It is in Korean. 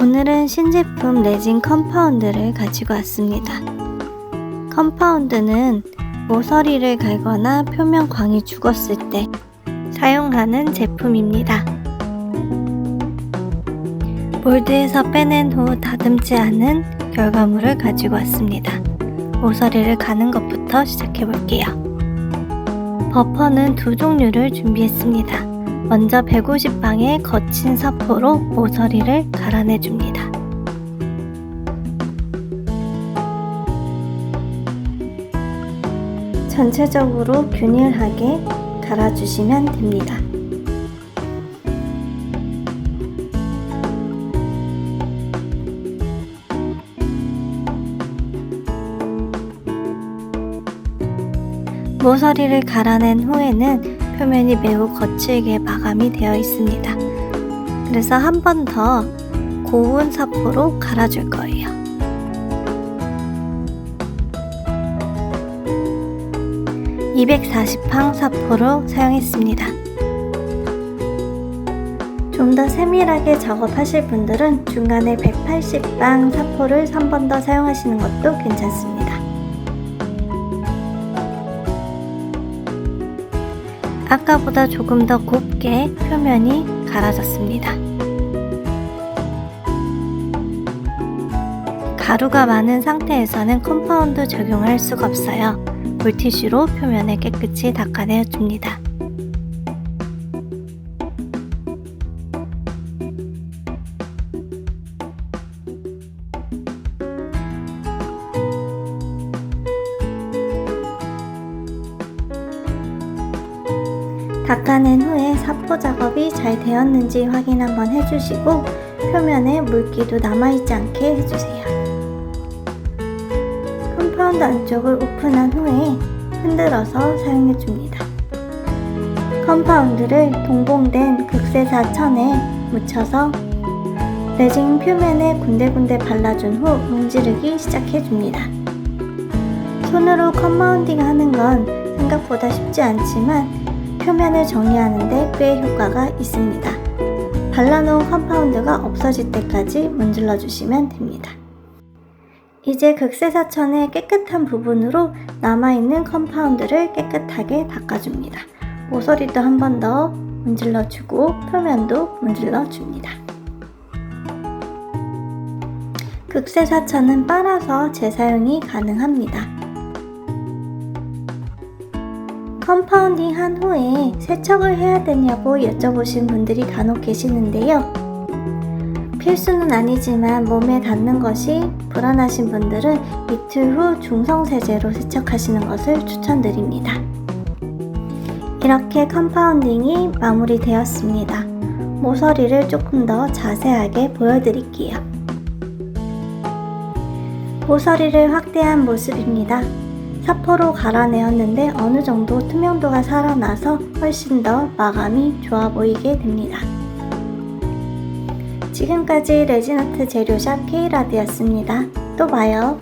오늘은 신제품 레진 컴파운드를 가지고 왔습니다. 컴파운드는 모서리를 갈거나 표면 광이 죽었을 때 사용하는 제품입니다. 몰드에서 빼낸 후 다듬지 않은 결과물을 가지고 왔습니다. 모서리를 가는 것부터 시작해 볼게요. 버퍼는 두 종류를 준비했습니다. 먼저 150방의 거친 사포로 모서리를 갈아내 줍니다. 전체적으로 균일하게 갈아주시면 됩니다. 모서리를 갈아낸 후에는 표면이 매우 거칠게 마감이 되어 있습니다. 그래서 한 번 더 고운 사포로 갈아줄 거예요. (240방) 사포로 사용했습니다. 좀 더 세밀하게 작업하실 분들은 중간에 180방 사포를 3번 더 사용하시는 것도 괜찮습니다. 아까보다 조금 더 곱게 표면이 갈아졌습니다. 가루가 많은 상태에서는 컴파운드 적용을 할 수가 없어요. 물티슈로 표면을 깨끗이 닦아내 줍니다. 닦아낸 후에 사포 작업이 잘 되었는지 확인 한번 해주시고 표면에 물기도 남아있지 않게 해주세요. 컴파운드 안쪽을 오픈한 후에 흔들어서 사용해줍니다. 컴파운드를 동봉된 극세사 천에 묻혀서 레진 표면에 군데군데 발라준 후 문지르기 시작해줍니다. 손으로 컴파운딩 하는 건 생각보다 쉽지 않지만 표면을 정리하는데 꽤 효과가 있습니다. 발라놓은 컴파운드가 없어질 때까지 문질러 주시면 됩니다. 이제 극세사천의 깨끗한 부분으로 남아있는 컴파운드를 깨끗하게 닦아줍니다. 모서리도 한 번 더 문질러 주고 표면도 문질러 줍니다. 극세사천은 빨아서 재사용이 가능합니다. 컴파운딩 한 후에 세척을 해야 되냐고 여쭤보신 분들이 간혹 계시는데요. 필수는 아니지만 몸에 닿는 것이 불안하신 분들은 이틀 후 중성세제로 세척하시는 것을 추천드립니다. 이렇게 컴파운딩이 마무리되었습니다. 모서리를 조금 더 자세하게 보여드릴게요. 모서리를 확대한 모습입니다. 사포로 갈아내었는데 어느 정도 투명도가 살아나서 훨씬 더 마감이 좋아 보이게 됩니다. 지금까지 레진아트 재료샵 K라드였습니다. 또 봐요.